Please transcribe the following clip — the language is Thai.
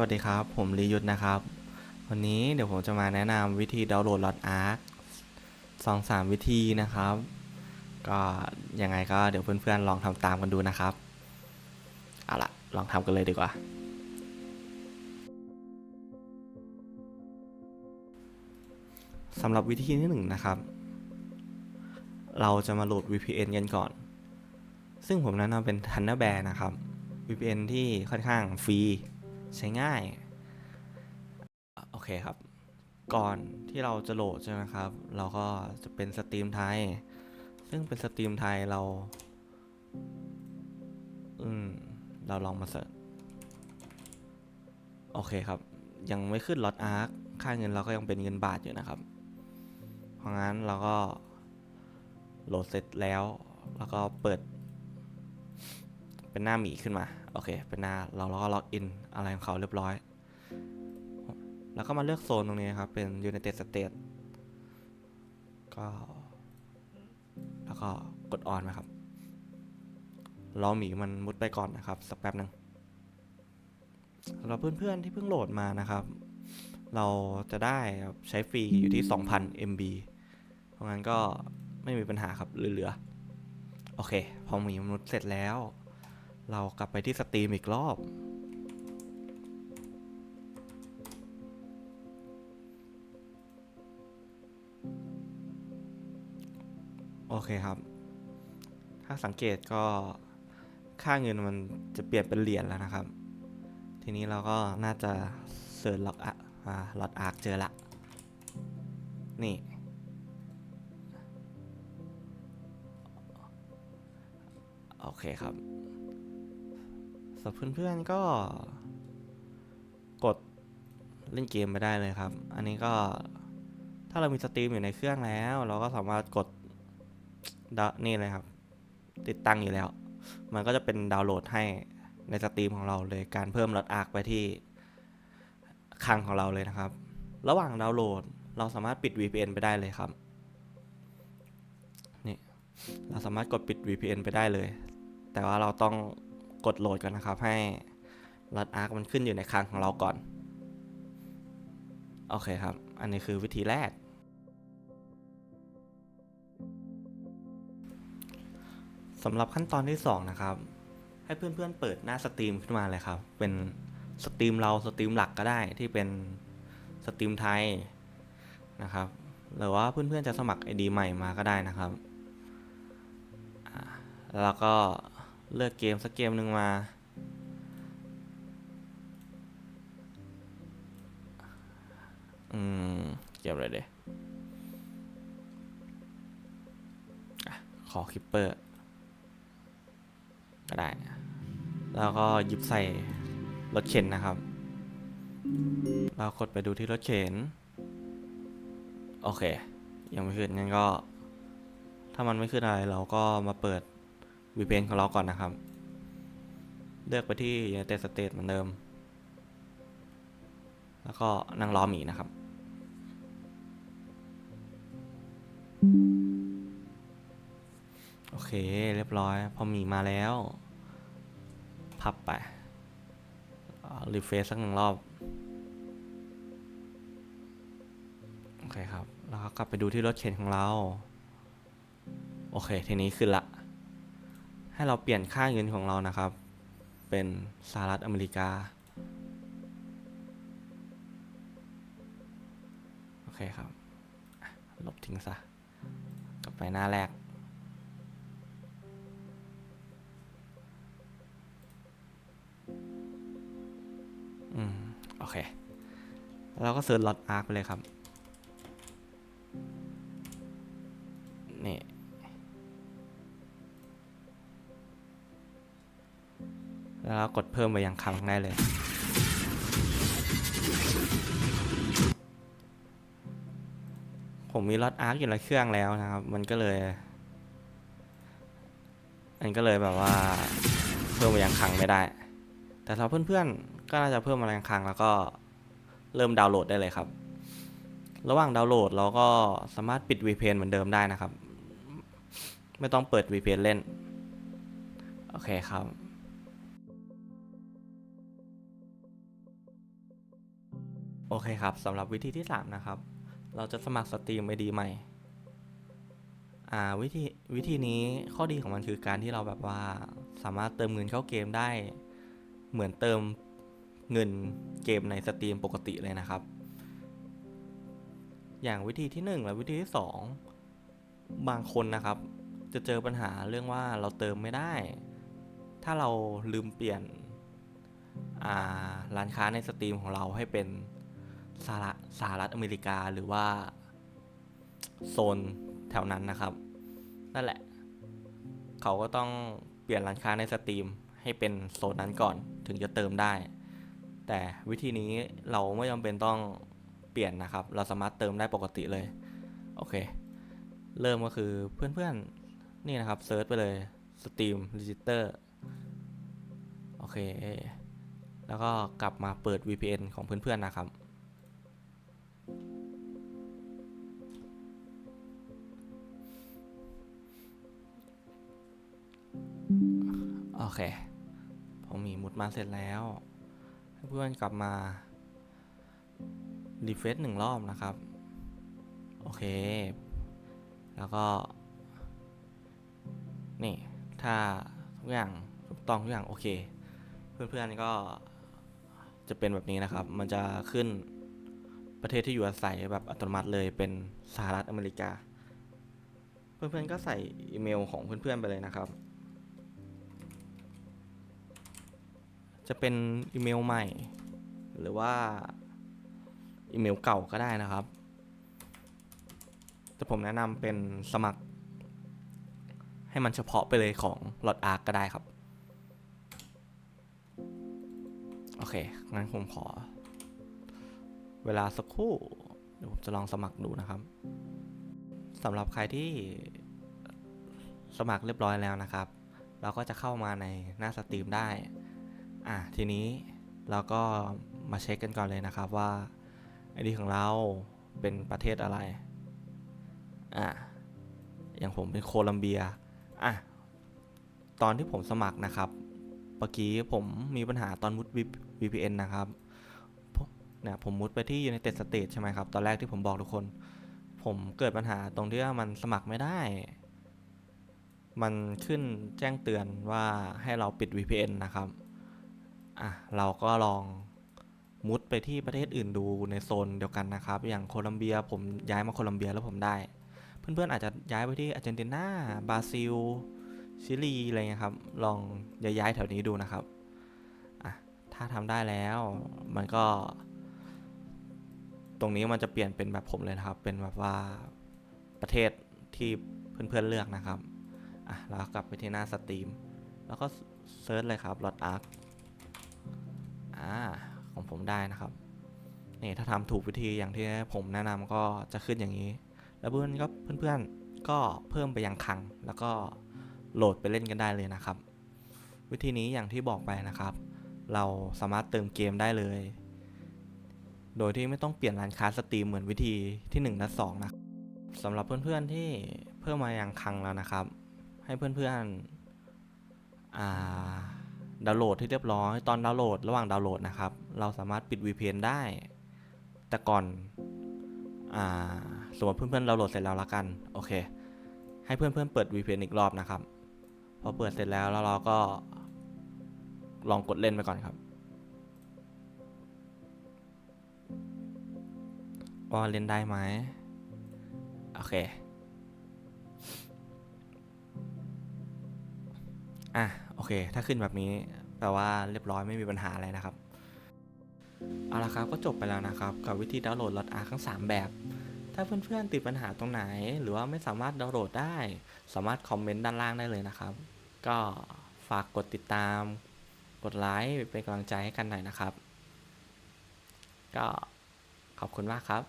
วัสดีครับ ผมลียุทธนะครับ วันนี้เดี๋ยวผมจะมาแนะนำวิธีดาวน์โหลด l o t Arc สองสามวิธีนะครับ ก็ยังไงก็เดี๋ยวเพื่อนๆลองทำตามกันดูนะครับ เอาละลองทำกันเลยดีกว่า สำหรับวิธีที่หนึ่งนะครับ เราจะมาโหลด VPN กันก่อน ซึ่งผมแนะนำเป็น Thunderbird นะครับ VPN ที่ค่อนข้างฟรี ใช้ง่าย โอเคครับ ก่อนที่เราจะโหลดใช่ไหมครับ เราก็จะเป็นสตรีมไทย ซึ่งเป็นสตรีมไทยเรา อืม เราลองมาเสิร์ช โอเคครับ ยังไม่ขึ้นลอตอาร์ค ค่าเงินเราก็ยังเป็นเงินบาทอยู่นะครับ เพราะงั้นเราก็โหลดเสร็จแล้ว แล้วก็เปิด เป็นหน้าหมีขึ้นมา โอเค เป็นหน้าเราเราก็ล็อกอินอะไรของเขาเรียบร้อย แล้วก็มาเลือกโซนตรงนี้ครับ เป็น United States ก็ แล้วก็กดออนนะครับ รอหมีมันมุดไปก่อนนะครับ สักแป๊บหนึ่งสำหรับเพื่อนๆที่เพิ่งโหลดมานะครับ เราจะได้ใช้ฟรีอยู่ที่ 2,000 MB เพราะงั้นก็ไม่มีปัญหาครับเหลือๆโอเค พอหมีมนุษย์เสร็จแล้ว เรากลับไปที่สตรีมอีกรอบ โอเคครับ ถ้าสังเกตก็ค่าเงินมันจะเปลี่ยนเป็นเหรียญแล้วนะครับ ทีนี้เราก็น่าจะเสิร์ชล็อกอะล็อตอาร์คเจอละ นี่ โอเคครับ สำหรับเพื่อนๆก็ กดเล่นเกมไปได้เลยครับ อันนี้ก็ถ้าเรามีสตรีมอยู่ในเครื่องแล้ว เราก็สามารถกดดนี่เลยครับ ติดตั้งอยู่แล้ว มันก็จะเป็นดาวน์โหลดให้ในสตรีมของเราเลยการเพิ่มลอตอาร์คไปที่คลังของเราเลยนะครับ ระหว่างดาวน์โหลด เราสามารถปิด VPN ไปได้เลยครับนี่เราสามารถกดปิด VPN ไปได้เลย แต่ว่าเราต้อง กดโหลดก่อนนะครับ ให้ลอตอาร์คมันขึ้นอยู่ในคลังของเราก่อน โอเคครับ อันนี้คือวิธีแรก สำหรับขั้นตอนที่ 2 นะครับ ให้เพื่อนๆเปิดหน้าสตรีมขึ้นมาเลยครับ เป็นสตรีมเราสตรีมหลักก็ได้ที่เป็นสตรีมไทยนะครับ หรือว่าเพื่อนๆจะสมัคร ID ใหม่มาก็ได้นะครับ แล้วก็ เลือกเกมสักเกมหนึ่งมา อืม เกมอะไรเดยอะขอคิปเปอร์ ก็ได้ แล้วก็ยิบใส่รถเข็นนะครับ เรากดไปดูที่รถเข็น โอเค ยังไม่ขึ้นงั้นก็ ถ้ามันไม่ขึ้นอะไรเราก็มาเปิด VPN ของเราก่อนนะครับ เลือกไปที่ United States เหมือนเดิม แล้วก็นั่งรอหมีนะครับ โอเคเรียบร้อย พอหมีมาแล้ว พับไปรีเฟซสักหนึ่งรอบ โอเคครับ แล้วก็กลับไปดูที่รถเข็นของเรา โอเค ทีนี้ขึ้นละ ให้เราเปลี่ยนค่าเงินของเรานะครับ เป็นสหรัฐอเมริกา โอเคครับ ลบทิ้งซะ กลับไปหน้าแรก อืม โอเค เราก็เซิร์ชลอตอาร์ไปเลยครับ แล้วกดเพิ่มไปยังครั้งได้เลย ผมมีลอตอาร์คอยู่ในเครื่องแล้วนะครับ มันก็เลยมันก็เลยแบบว่าเพิ่มไปยังคังไม่ได้ แต่ถ้าเพื่อนๆก็น่าจะเพิ่มมาแรงคังแล้วก็เริ่มดาวน์โหลดได้เลยครับ ระหว่างดาวน์โหลดเราก็สามารถปิด VPN เหมือนเดิมได้นะครับ ไม่ต้องเปิด VPN เล่น โอเคครับ โอเคครับสำหรับวิธีที่ 3 นะครับ เราจะสมัครสตรีมไอดีใหม่อ่าวิธีวิธีนี้ข้อดีของมันคือการที่เราแบบว่าสามารถเติมเงินเข้าเกมได้ เหมือนเติมเงินเกมในสตรีมปกติเลยนะครับ อย่างวิธีที่ 1 และวิธีที่ 2 บางคนนะครับ จะเจอปัญหาเรื่องว่าเราเติมไม่ได้ ถ้าเราลืมเปลี่ยนร้านค้าในสตรีมของเราให้เป็น สหรัฐสหรัฐอเมริกาหรือว่าโซนแถวนั้นนะครับ นั่นแหละ เขาก็ต้องเปลี่ยนร้านค้าในสตรีมให้เป็นโซนนั้นก่อนถึงจะเติมได้ แต่วิธีนี้เราไม่จำเป็นต้องเปลี่ยนนะครับ เราสามารถเติมได้ปกติเลย โอเค เริ่มก็คือเพื่อนๆ นี่นะครับเซิร์ชไปเลย Steam Register โอเค แล้วก็กลับมาเปิด VPN ของเพื่อนๆนะครับ เคผมมีมุดมาเสร็จแล้วให้เพื่อนกลับมารีเฟซหนึ่งรอบนะครับ โอเค แล้วก็ นี่ ถ้าทุกอย่างถูกต้องทุกอย่างโอเค เพื่อนๆก็จะเป็นแบบนี้นะครับ มันจะขึ้นประเทศที่อยู่อาศัยแบบอัตโนมัติเลยเป็นสหรัฐอเมริกา เพื่อนๆก็ใส่อีเมลของเพื่อนๆไปเลยนะครับ จะเป็นอีเมลใหม่ หรือว่าอีเมลเก่าก็ได้นะครับ แต่ผมแนะนำเป็นสมัคร ให้มันเฉพาะไปเลยของ l o t Arc ก็ได้ครับ โอเค งั้นผมขอ เวลาสักครู่ เดี๋ยวผมจะลองสมัครดูนะครับสำหรับใครที่สมัครเรียบร้อยแล้วนะครับ เราก็จะเข้ามาในหน้าสตรีมได้ อะทีนี้เราก็มาเช็คกันก่อนเลยนะครับว่าไอดีของเราเป็นประเทศอะไร อะอย่างผมเป็นโคลัมเบีย อะ ตอนที่ผมสมัครนะครับเมื่อกี้ผมมีปัญหาตอนมุด VPN นะครับผมเนี่ยผมมุดไปที่ United States ใช่ไหมครับ ตอนแรกที่ผมบอกทุกคน ผมเกิดปัญหาตรงที่ว่ามันสมัครไม่ได้ มันขึ้นแจ้งเตือนว่าให้เราปิด VPN นะครับ อะเราก็ลองมุดไปที่ประเทศอื่นดูในโซนเดียวกันนะครับ อย่างโคลัมเบียผมย้ายมาโคลัมเบียแล้วผมได้ เพื่อนๆอาจจะย้ายไปที่อาร์เจนตินาบราซิล ชิลีอะไรเงี้ยครับ ลองย้ายแถวนี้ดูนะครับอะถ้าทำได้แล้วมันก็ ตรงนี้มันจะเปลี่ยนเป็นแบบผมเลยนะครับ เป็นแบบว่าประเทศที่เพื่อนๆเลือกนะครับอะแล้วกลับไปที่หน้าสตรีม แล้วก็เซิร์ชเลยครับ Lot Arc อ่าของผมได้นะครับนี่ถ้าทำถูกวิธีอย่างที่ผมแนะนำก็จะขึ้นอย่างนี้ แล้วเพื่อนก็เพื่อนๆก็เพิ่มไปยังคัง แล้วก็โหลดไปเล่นกันได้เลยนะครับ วิธีนี้อย่างที่บอกไปนะครับ เราสามารถเติมเกมได้เลย โดยที่ไม่ต้องเปลี่ยนร้านค้าสตรีมเหมือนวิธีที่1และ2นะสำหรับเพื่อนๆที่เพิ่มมายังคังแล้วนะครับ ให้เพื่อนๆอ่า ดาวน์โหลดที่เรียบร้อย ตอนดาวน์โหลดระหว่างดาวน์โหลดนะครับ เราสามารถปิด VPN ได้ แต่ก่อนอสมมติเพื่อนๆดาวน์โหลดเสร็จแล้วละกัน โอเค ให้เพื่อนๆเปิด VPN อีกรอบนะครับ พอเปิดเสร็จแล้วแล้วเราก็ ลองกดเล่นไปก่อนครับว่าเล่นได้ไหมโอเค อะ โอเค ถ้าขึ้นแบบนี้ แปลว่าเรียบร้อยไม่มีปัญหาอะไรนะครับ เอาละครับก็จบไปแล้วนะครับ กับวิธีดาวน์โหลดลอตอาร์ทั้ง 3 แบบ ถ้าเพื่อนๆติดปัญหาตรงไหน หรือว่าไม่สามารถดาวน์โหลดได้ สามารถคอมเมนต์ด้านล่างได้เลยนะครับ ก็ฝากกดติดตาม กดไลค์เป็นกำลังใจให้กันหน่อยนะครับ ก็ขอบคุณมากครับ